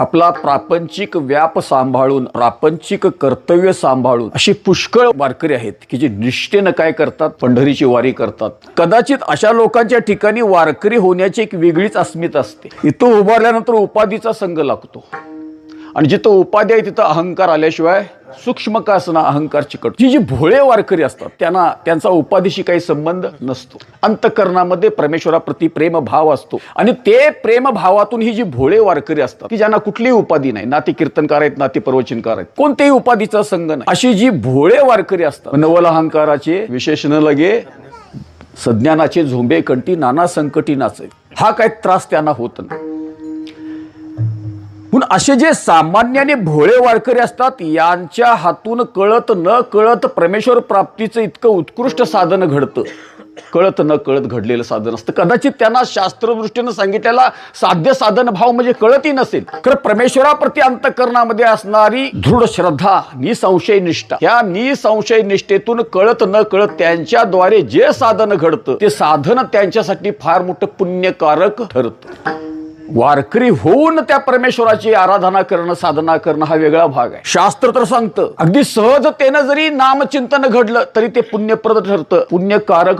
आपला प्रापंचिक व्याप सांभाळून प्रापंचिक कर्तव्य सांभाळून अशी पुष्कळ वारकरी आहेत की जे निष्ठेनं काय करतात? पंढरीची वारी करतात. कदाचित अशा लोकांच्या ठिकाणी वारकरी होण्याची एक वेगळीच अस्मिता असते. इथं उभारल्यानंतर उपाधीचा संघ लागतो. आणि जिथं उपाधी आहे तिथं अहंकार आल्याशिवाय सूक्ष्म का अहंकार चिकट. जी जी भोळे वारकरी असतात त्यांना त्यांचा उपाधीशी काही संबंध नसतो. अंतकरणामध्ये परमेश्वराप्रती प्रेम भाव असतो. आणि ते प्रेम भावातून ही जी भोळे वारकरी असतात की ज्यांना कुठलीही उपाधी नाही. नाती कीर्तनकार आहेत नाती प्रवचनकार आहेत. कोणत्याही उपाधीचा संघ नाही. अशी जी भोळे वारकरी असतात नवल अहंकाराचे विशेषण लगे सज्ञानाचे झोंबे कंटी नाना संकटी नाचे हा काय त्रास त्यांना होत नाही. म्हणून असे जे सामान्याने भोळे वारकरी असतात यांच्या हातून कळत न कळत परमेश्वर प्राप्तीचं इतकं उत्कृष्ट साधन घडतं. कळत न कळत घडलेलं साधन असतं. कदाचित त्यांना शास्त्रदृष्टीनं सांगितलेला साध्य साधन भाव म्हणजे कळतही नसेल. खरं परमेश्वराप्रती अंतकरणामध्ये असणारी दृढ श्रद्धा निसंशय निष्ठा या निसंशय निष्ठेतून कळत न कळत त्यांच्याद्वारे जे साधन घडतं ते साधन त्यांच्यासाठी फार मोठं पुण्यकारक ठरतं. वारकरी होऊन त्या परमेश्वराची आराधना करणं साधना करणं हा वेगळा भाग आहे. शास्त्र तर सांगतं. अगदी सहजतेनं जरी नामचिंतन घडलं तरी ते पुण्यप्रद ठरतं. पुण्यकारक